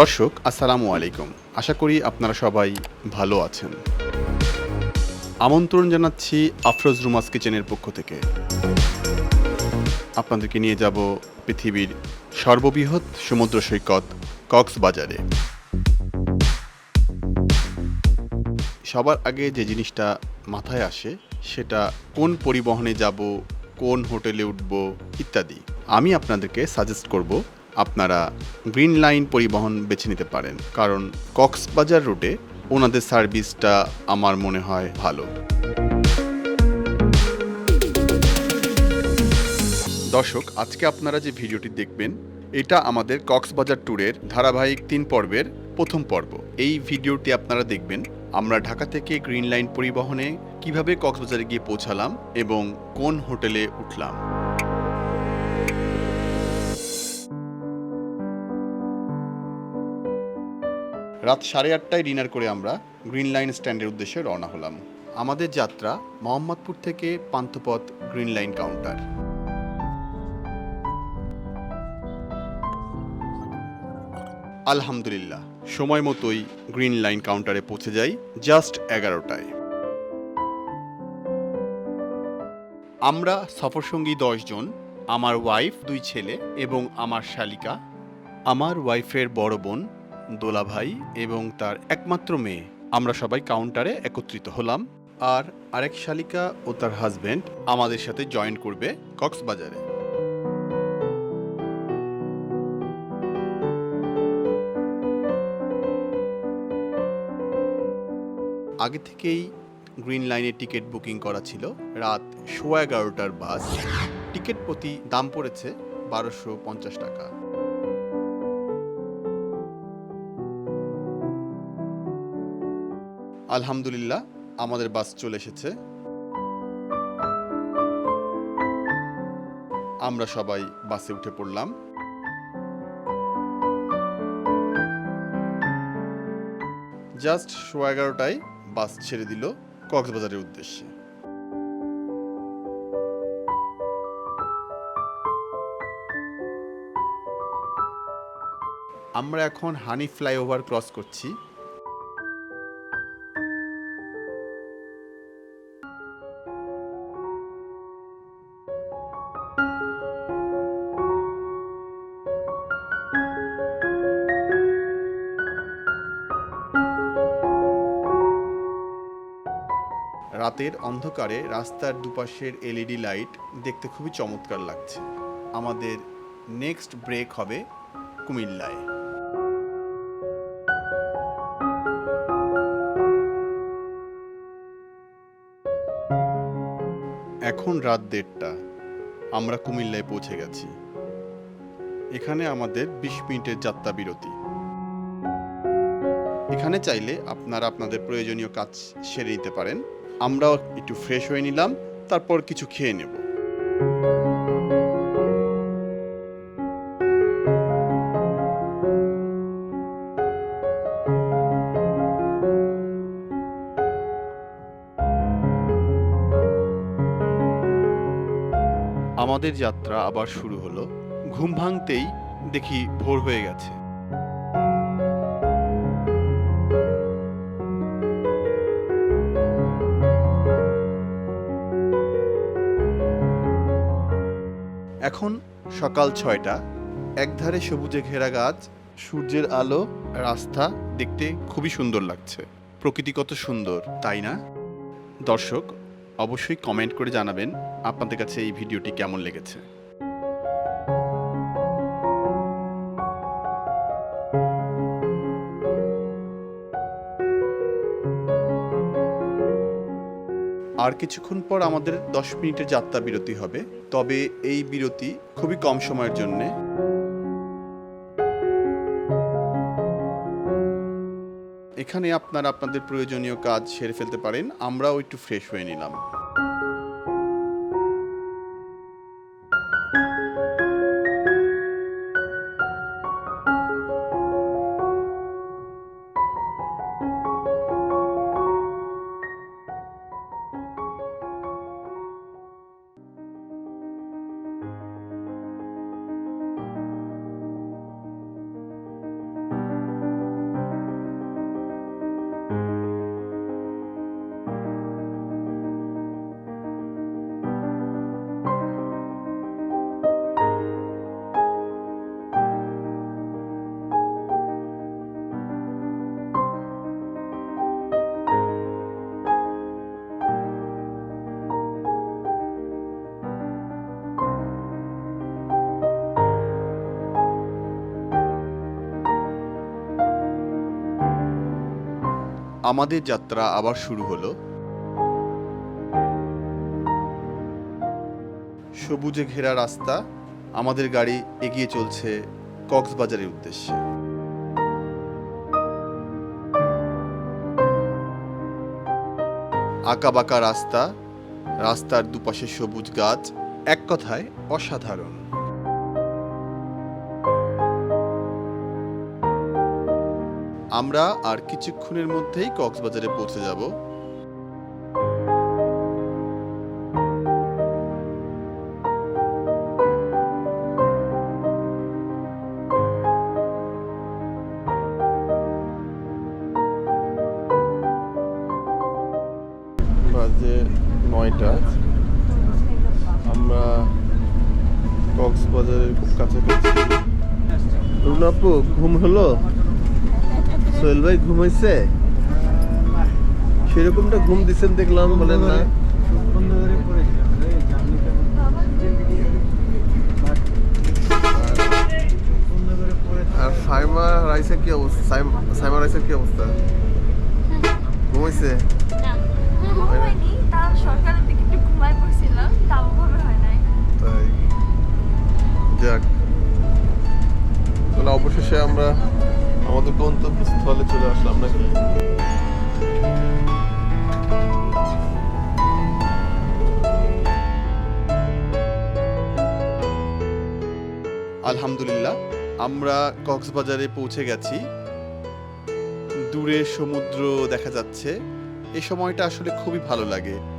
দর্শক, আসসালামু আলাইকুম। আশা করি আপনারা সবাই ভালো আছেন। আমন্ত্রণ জানাচ্ছি আফরোজ রুমাস কিচেনের পক্ষ থেকে। আপনাদেরকে নিয়ে যাব পৃথিবীর সর্ববৃহৎ সমুদ্র সৈকত কক্সবাজারে। সবার আগে যে জিনিসটা মাথায় আসে, সেটা কোন পরিবহনে যাব, কোন হোটেলে উঠব, ইত্যাদি। আমি আপনাদেরকে সাজেস্ট করব আপনারা গ্রিন লাইন পরিবহন বেছে নিতে পারেন, কারণ কক্সবাজার রুটে ওনাদের সার্ভিসটা আমার মনে হয় ভালো। দর্শক, আজকে আপনারা যে ভিডিওটি দেখবেন, এটা আমাদের কক্সবাজার ট্যুরের ধারাবাহিক তিন পর্বের প্রথম পর্ব। এই ভিডিওটি আপনারা দেখবেন, আমরা ঢাকা থেকে গ্রিন লাইন পরিবহনে কীভাবে কক্সবাজারে গিয়ে পৌঁছালাম এবং কোন হোটেলে উঠলাম। রাত সাড়ে আটটায় ডিনার করে আমরা গ্রিন লাইন স্ট্যান্ডের উদ্দেশ্যে রওনা হলাম। আমাদের যাত্রা মোহাম্মদপুর থেকে পান্থপথ গ্রিন লাইন কাউন্টার। আলহামদুলিল্লাহ, সময় মতোই গ্রিন লাইন কাউন্টারে পৌঁছে যাই জাস্ট এগারোটায়। আমরা সফরসঙ্গী দশজন আমার ওয়াইফ দুই ছেলে এবং আমার শালিকা, আমার ওয়াইফের বড় বোন দোলা ভাই এবং তার একমাত্র মেয়ে। আমরা সবাই কাউন্টারে একত্রিত হলাম। আর আরেক শালিকা ও তার হাজবেন্ড আমাদের সাথে জয়েন করবে কক্সবাজারে। আগে থেকেই গ্রিন লাইনের টিকিট বুকিং করা ছিল। রাত সোয়া এগারোটার বাস টিকিট প্রতি দাম পড়েছে বারোশো পঞ্চাশ টাকা। আলহামদুলিল্লাহ, আমাদের বাস চলে এসেছে। আমরা সবাই বাসে উঠে পড়লাম। জাস্ট সোয়া এগারোটায় বাস ছেড়ে দিল কক্সবাজারের উদ্দেশ্যে। আমরা এখন হানি ফ্লাইওভার ক্রস করছি। রাতের অন্ধকারে রাস্তার দুপাশের এলইডি লাইট দেখতে খুবই চমৎকার লাগছে। আমাদের নেক্সট ব্রেক হবে কুমিল্লায়। এখন রাত দেড়টা। আমরা কুমিল্লায় পৌঁছে গেছি। এখানে আমাদের বিশ মিনিটের যাত্রা বিরতি। এখানে চাইলে আপনারা আপনাদের প্রয়োজনীয় কাজ সেরে নিতে পারেন। আমরাও একটু ফ্রেশ হয়ে নিলাম, তারপর কিছু খেয়ে নেব। আমাদের যাত্রা আবার শুরু হলো। ঘুম ভাঙতেই দেখি ভোর হয়ে গেছে। এখন সকাল ছয়টা, একধারে সবুজে ঘেরা গাছ, সূর্যের আলো, রাস্তা দেখতে খুবই সুন্দর লাগছে। প্রকৃতি কত সুন্দর, তাই না? দর্শক, অবশ্যই কমেন্ট করে জানাবেন আপনাদের কাছে এই ভিডিওটি কেমন লেগেছে। আর কিছুক্ষণ পর আমাদের দশ মিনিটের যাত্রা বিরতি হবে। তবে এই বিরতি খুবই কম সময়ের জন্যে। এখানে আপনারা আপনাদের প্রয়োজনীয় কাজ সেরে ফেলতে পারেন, আমরাও একটু ফ্রেশ হয়ে নিলাম। আমাদের যাত্রা আবার শুরু হলো। সবুজে ঘেরা রাস্তা, আমাদের গাড়ি এগিয়ে চলছে কক্সবাজারের উদ্দেশ্যে। আঁকাবাঁকা রাস্তা, রাস্তার দুপাশে সবুজ গাছ, এক কথায় অসাধারণ। আমরা আর কিছুক্ষণের মধ্যেই কক্সবাজারে পৌঁছে যাব। বাজে নয়টা। আমরা কক্সবাজারের খুব কাছাকাছি। রুনাপু, ঘুম হলো? সোহেল ভাই ঘুমাইছে? সেরকমটা ঘুম দিচ্ছেন দেখলাম বলেন না। আর সাইমা রাইসের কি অবস্থা? সাইম- রাইসের কি অবস্থা? ঘুমাইছে? যাক। তাহলে অবশেষে আমরা আমাদের গন্তব্যস্থলে চলে আসলাম নাকি? আলহামদুলিল্লাহ, আমরা কক্সবাজারে পৌঁছে গেছি। দূরে সমুদ্র দেখা যাচ্ছে। এই সময়টা আসলে খুবই ভালো লাগে।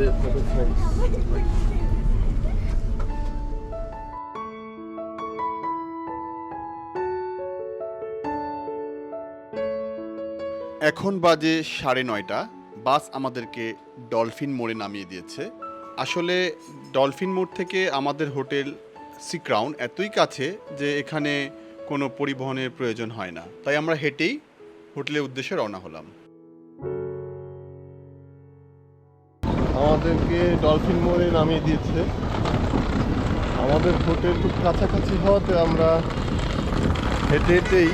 এখন বাজে সাড়ে নয়টা। বাস আমাদেরকে ডলফিন মোড়ে নামিয়ে দিয়েছে। আসলে ডলফিন মোড় থেকে আমাদের হোটেল সি ক্রাউন এতই কাছে যে এখানে কোনো পরিবহনের প্রয়োজন হয় না। তাই আমরা হেঁটেই হোটেলের উদ্দেশ্যে রওনা হলাম। আমাদেরকে ডলফিন মোড়ে নামিয়ে দিয়েছে। আমাদের হোটেল খুব কাছাকাছি হওয়াতে আমরা হেঁটে হেঁটেই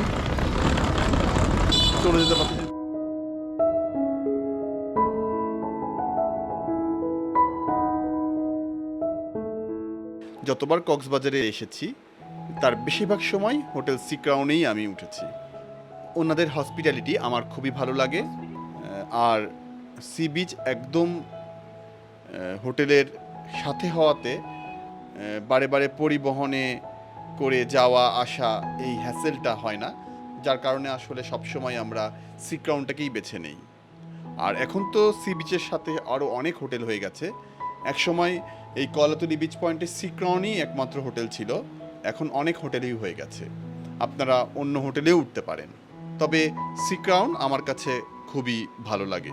চলে যেতে পারছি। যতবার কক্সবাজারে এসেছি, তার বেশিরভাগ সময় হোটেল সি ক্রাউনেই আমি উঠেছি। ওনাদের হসপিটালিটি আমার খুবই ভালো লাগে আর সি বিচ একদম হোটেলের সাথে হওয়াতে বারে বারে পরিবহনে করে যাওয়া, আসা এই হ্যাসেলটা হয় না, যার কারণে আসলে সবসময় আমরা সি ক্রাউনটাকেই বেছে নেই। আর এখন তো সি বিচের সাথে আরও অনেক হোটেল হয়ে গেছে। একসময় এই কলাতলি বিচ পয়েন্টে সি ক্রাউনই একমাত্র হোটেল ছিল, এখন অনেক হোটেলেই হয়ে গেছে। আপনারা অন্য হোটেলেও উঠতে পারেন। তবে সি ক্রাউন আমার কাছে খুবই ভালো লাগে।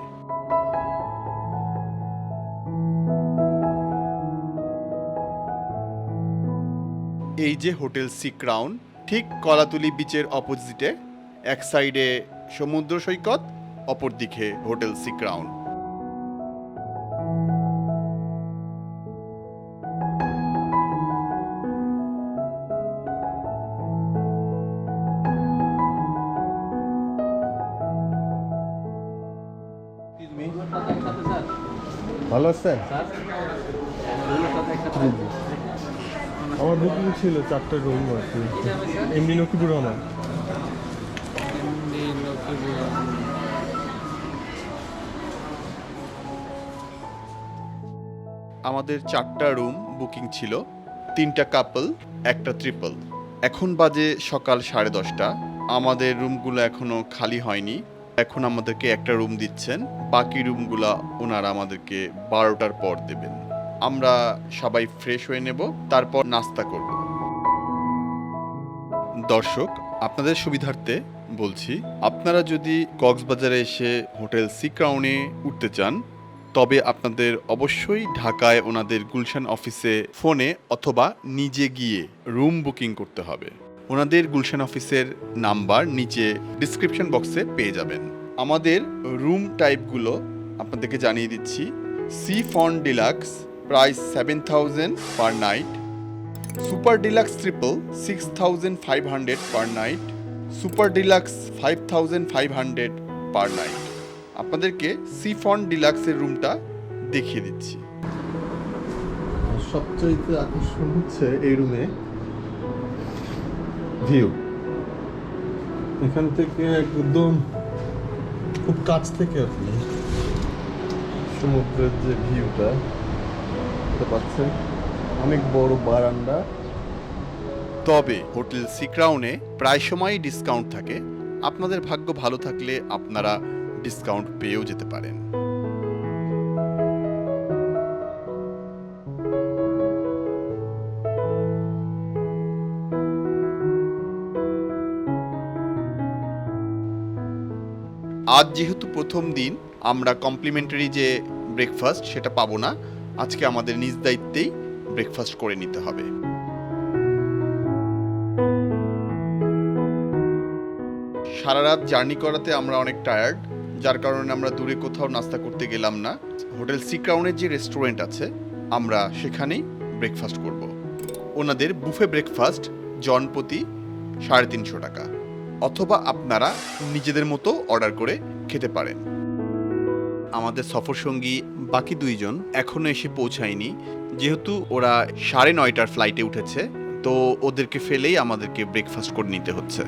এই যে হোটেল সি ক্রাউন ঠিক কলাতুলি বিচের অপোজিটে এক সাইডে সমুদ্র সৈকত অপর দিকে হোটেল সি ক্রাউন। ভালো আছেন? আমার বুকিং ছিল চারটা রুম আর কি। এমনি নকিবুর রহমান। আমাদের চারটা রুম বুকিং ছিল। তিনটা কাপল একটা ট্রিপল এখন বাজে সকাল সাড়ে দশটা। আমাদের রুমগুলো এখনও খালি হয়নি। এখন আমাদেরকে একটা রুম দিচ্ছেন। বাকি রুমগুলা ওনারা আমাদেরকে বারোটার পর দেবেন। আমরা সবাই ফ্রেশ হয়ে নেব, তারপর নাস্তা করব। দর্শক, আপনাদের সুবিধার্থে বলছি, আপনারা যদি কক্সবাজারে এসে হোটেল সি ক্রাউনে উঠতে চান, তবে আপনাদের অবশ্যই ঢাকায় ওনাদের গুলশান অফিসে ফোনে অথবা নিজে গিয়ে রুম বুকিং করতে হবে। ওনাদের গুলশান অফিসের নাম্বার নিচে ডিসক্রিপশন বক্সে পেয়ে যাবেন। আমাদের রুম টাইপগুলো আপনাদেরকে জানিয়ে দিচ্ছি C von deluxe price seven thousand per night. Super deluxe triple six thousand five hundred per night. Super deluxe five thousand five hundred per night. আপনাদেরকে সিফন ডিলাক্সের রুমটা দেখিয়ে দিচ্ছি। সবচাইতে আকর্ষণ হচ্ছে এই রুমে ভিউ। এখান থেকে একদম খুব কাছ থেকে আপনি সমুদ্রের যে ভিউটা দেখতে পাচ্ছেন। অনেক বড় বারান্দা। তবে হোটেল সিক্রাউনে প্রায় সময়ই ডিসকাউন্ট থাকে। আপনাদের ভাগ্য ভালো থাকলে আপনারা ডিসকাউন্ট পেয়েও যেতে পারেন। আজ যেহেতু প্রথম দিন, আমরা কমপ্লিমেন্টারি যে ব্রেকফাস্ট, সেটা পাবো না। আজকে আমাদের নিজ দায়িত্বেই ব্রেকফাস্ট করে নিতে হবে। সারা রাত জার্নি করাতে আমরা অনেক টায়ার্ড যার কারণে আমরা দূরে কোথাও নাস্তা করতে গেলাম না। হোটেল সি ক্রাউনের যে রেস্টুরেন্ট আছে, আমরা সেখানেই ব্রেকফাস্ট করব। ওনাদের বুফে ব্রেকফাস্ট জনপ্রতি সাড়ে তিনশো টাকা, অথবা আপনারা নিজেদের মতো অর্ডার করে খেতে পারেন। আমাদের সফরসঙ্গী বাকি দুইজন এখনও এসে পৌঁছায়নি। যেহেতু ওরা সাড়ে নয়টার ফ্লাইটে উঠেছে, তো ওদেরকে ফেলেই আমাদেরকে ব্রেকফাস্ট করে নিতে হচ্ছে।